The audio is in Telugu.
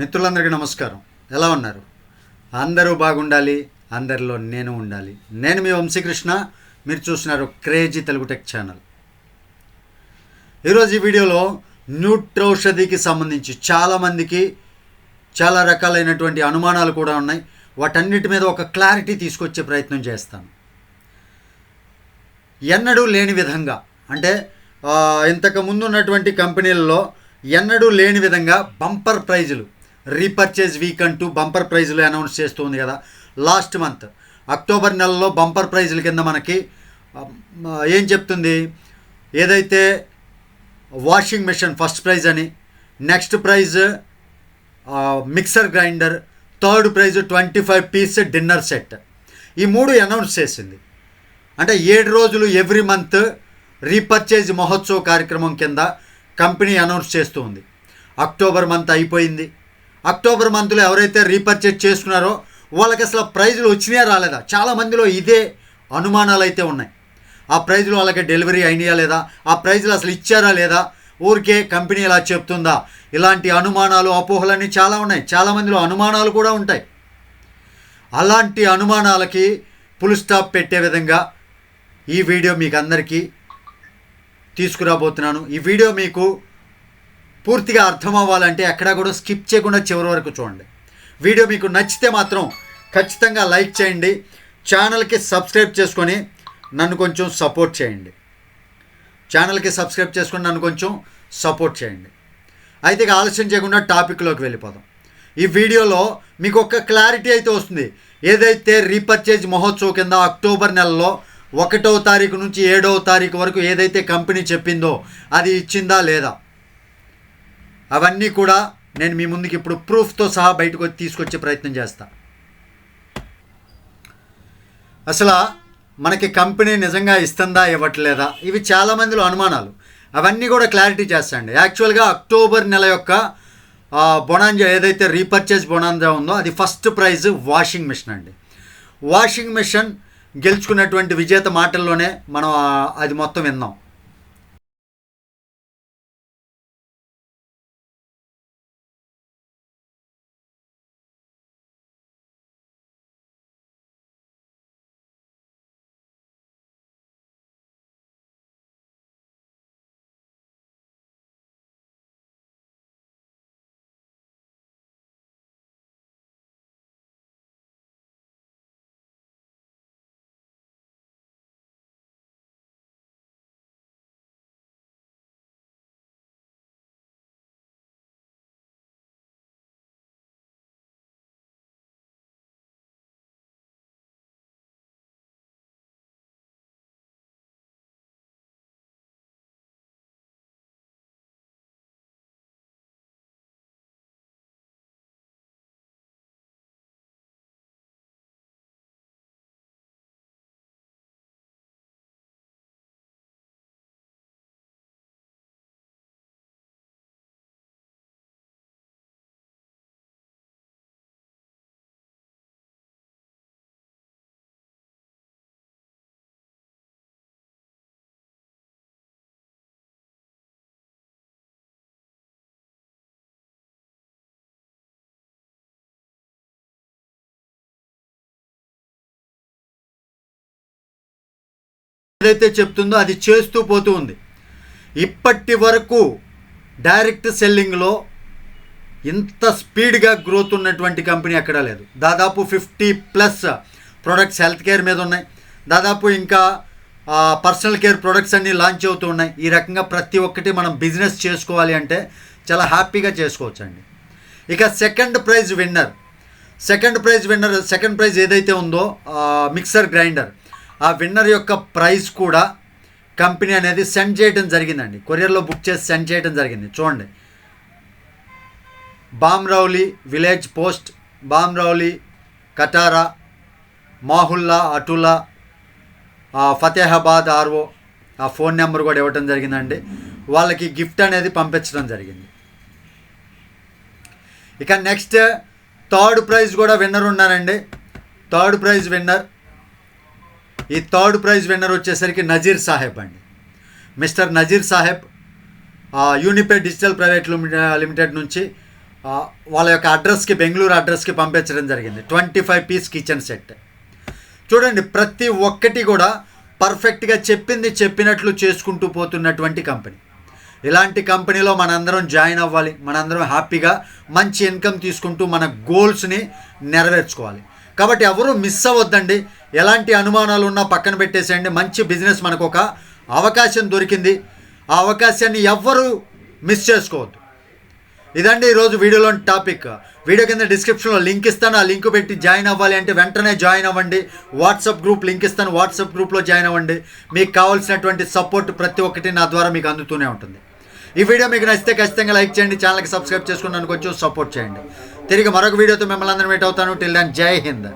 మిత్రులందరికీ నమస్కారం. ఎలా ఉన్నారు? అందరూ బాగుండాలి అందరిలో నేను ఉండాలి. నేను మీ వంశీకృష్ణ మీరు చూస్తున్నారు క్రేజీ తెలుగు టెక్ ఛానల్. ఈరోజు ఈ వీడియోలో న్యూట్రౌషధికి సంబంధించి చాలామందికి చాలా రకాలైనటువంటి అనుమానాలు కూడా ఉన్నాయి. వాటన్నిటి మీద ఒక క్లారిటీ తీసుకొచ్చే ప్రయత్నం చేస్తాను. ఎన్నడూ లేని విధంగా అంటే ఇంతకు ముందు ఉన్నటువంటి కంపెనీలలో ఎన్నడూ లేని విధంగా బంపర్ ప్రైజులు రీపర్చేజ్ వీక్ అంటూ బంపర్ ప్రైజ్లు అనౌన్స్ చేస్తుంది కదా. లాస్ట్ మంత్ అక్టోబర్ నెలలో బంపర్ ప్రైజ్ల కింద మనకి ఏం చెప్తుంది? ఏదైతే వాషింగ్ మిషన్ ఫస్ట్ ప్రైజ్ అని next prize mixer grinder third prize twenty five piece dinner set. ఈ మూడు అనౌన్స్ చేసింది. అంటే ఏడు రోజులు ఎవ్రీ మంత్ రీపర్చేజ్ మహోత్సవ కార్యక్రమం కింద కంపెనీ అనౌన్స్ చేస్తూ ఉంది అక్టోబర్ మంత్ అయిపోయింది. అక్టోబర్ మంత్లో ఎవరైతే రీపర్చేజ్ చేసుకున్నారో వాళ్ళకి అసలు ప్రైజులు వచ్చినాయా రాలేదా? చాలా మందిలో ఇదే అనుమానాలు అయితే ఉన్నాయి. ఆ ప్రైజులు వాళ్ళకి డెలివరీ అయినాయా లేదా? ఆ ప్రైజులు అసలు ఇచ్చారా లేదా? ఊరికే కంపెనీ ఇలా చెప్తుందా? ఇలాంటి అనుమానాలు అపోహలన్నీ చాలా ఉన్నాయి. చాలా మందిలో అనుమానాలు కూడా ఉంటాయి. అలాంటి అనుమానాలకి ఫుల్ స్టాప్ పెట్టే విధంగా ఈ వీడియో మీకు అందరికీ తీసుకురాబోతున్నాను. ఈ వీడియో మీకు పూర్తిగా అర్థం అవ్వాలంటే ఎక్కడా కూడా స్కిప్ చేయకుండా చివరి వరకు చూడండి. వీడియో మీకు నచ్చితే మాత్రం ఖచ్చితంగా లైక్ చేయండి. ఛానల్కి సబ్స్క్రైబ్ చేసుకొని నన్ను కొంచెం సపోర్ట్ చేయండి. ఛానల్కి సబ్స్క్రైబ్ చేసుకొని నన్ను కొంచెం సపోర్ట్ చేయండి. అయితే ఇక ఆలస్యం చేయకుండా టాపిక్లోకి వెళ్ళిపోదాం. ఈ వీడియోలో మీకు ఒక క్లారిటీ అయితే వస్తుంది. ఏదైతే రీపర్చేజ్ మహోత్సవ్ కింద అక్టోబర్ నెలలో ఒకటో తారీఖు నుంచి ఏడవ తారీఖు వరకు ఏదైతే కంపెనీ చెప్పిందో అది ఇచ్చిందా లేదా? అవన్నీ కూడా నేను మీ ముందుకి ఇప్పుడు ప్రూఫ్తో సహా బయటకు తీసుకొచ్చే ప్రయత్నం చేస్తా. అసలు మనకి కంపెనీ నిజంగా ఇస్తుందా ఇవ్వట్లేదా? ఇవి చాలా మందిలో అనుమానాలు. అవన్నీ కూడా క్లారిటీ చేస్తాండి యాక్చువల్గా అక్టోబర్ నెల యొక్క బొనాంజా ఏదైతే రీపర్చేజ్ బొనాంజా ఉందో అది ఫస్ట్ ప్రైజ్ వాషింగ్ మిషన్ అండి. వాషింగ్ మిషన్ గెలుచుకున్నటువంటి విజేత మాటల్లోనే మనం అది మొత్తం విన్నాం. ఏదైతే చెప్తుందో అది చేస్తూ పోతూ ఉంది. ఇప్పటి వరకు డైరెక్ట్ సెల్లింగ్లో ఇంత స్పీడ్గా గ్రోత్ ఉన్నటువంటి కంపెనీ ఎక్కడా లేదు. దాదాపు fifty plus products health care మీద ఉన్నాయి. దాదాపు ఇంకా పర్సనల్ కేర్ ప్రొడక్ట్స్ అన్నీ లాంచ్ అవుతూ ఉన్నాయి. ఈ రకంగా ప్రతి ఒక్కటి మనం బిజినెస్ చేసుకోవాలి అంటే చాలా హ్యాపీగా చేసుకోవచ్చండి. ఇక second prize winner. Second prize winner second prize ఏదైతే ఉందో మిక్సర్ గ్రైండర్. ఆ విన్నర్ యొక్క ప్రైజ్ కూడా కంపెనీ అనేది సెండ్ చేయడం జరిగిందండి. కొరియర్లో బుక్ చేసి సెండ్ చేయడం జరిగింది. చూడండి. Bamrauli village post Bamrauli Katara Mahulla Atula Fatehabad R O phone number కూడా ఇవ్వటం జరిగిందండి. వాళ్ళకి గిఫ్ట్ అనేది పంపించడం జరిగింది. ఇక నెక్స్ట్ థర్డ్ ప్రైజ్ కూడా విన్నర్ ఉన్నారండి. థర్డ్ ప్రైజ్ విన్నర్ ఈ థర్డ్ ప్రైజ్ విన్నర్ వచ్చేసరికి నజీర్ సాహెబ్ అండి. Mister Nazir Sahib Unipay digital private limited నుంచి వాళ్ళ యొక్క అడ్రస్కి బెంగళూరు అడ్రస్కి పంపించడం జరిగింది. Twenty five piece kitchen set చూడండి ప్రతి ఒక్కటి కూడా పర్ఫెక్ట్గా చెప్పింది చెప్పినట్లు చేసుకుంటూ పోతున్నటువంటి కంపెనీ ఇలాంటి కంపెనీలో మనందరం జాయిన్ అవ్వాలి. మనందరం హ్యాపీగా మంచి ఇన్కమ్ తీసుకుంటూ మన గోల్స్ని నెరవేర్చుకోవాలి. కాబట్టి ఎవరు మిస్ అవ్వద్దండి. ఎలాంటి అనుమానాలు ఉన్నా పక్కన పెట్టేసేయండి. మంచి బిజినెస్ మనకు ఒక అవకాశం దొరికింది. ఆ అవకాశాన్ని ఎవ్వరూ మిస్ చేసుకోవద్దు. ఇదండి ఈరోజు వీడియోలోని టాపిక్ వీడియో కింద డిస్క్రిప్షన్లో లింక్ ఇస్తాను. ఆ లింక్ పెట్టి జాయిన్ అవ్వాలి అంటే వెంటనే జాయిన్ అవ్వండి. వాట్సాప్ గ్రూప్ లింక్ ఇస్తాను. వాట్సాప్ గ్రూప్లో జాయిన్ అవ్వండి. మీకు కావాల్సినటువంటి సపోర్ట్ ప్రతి ఒక్కటి నా ద్వారా మీకు అందుతూనే ఉంటుంది. ఈ వీడియో మీకు నచ్చితే ఖచ్చితంగా లైక్ చేయండి. ఛానల్కి సబ్స్క్రైబ్ చేసుకుని నన్ను కొంచెం సపోర్ట్ చేయండి. తిరిగి మరొక వీడియోతో మిమ్మల్ని అందరం మీట్ అవుతాను. టిల్ దాన్ జై హింద్.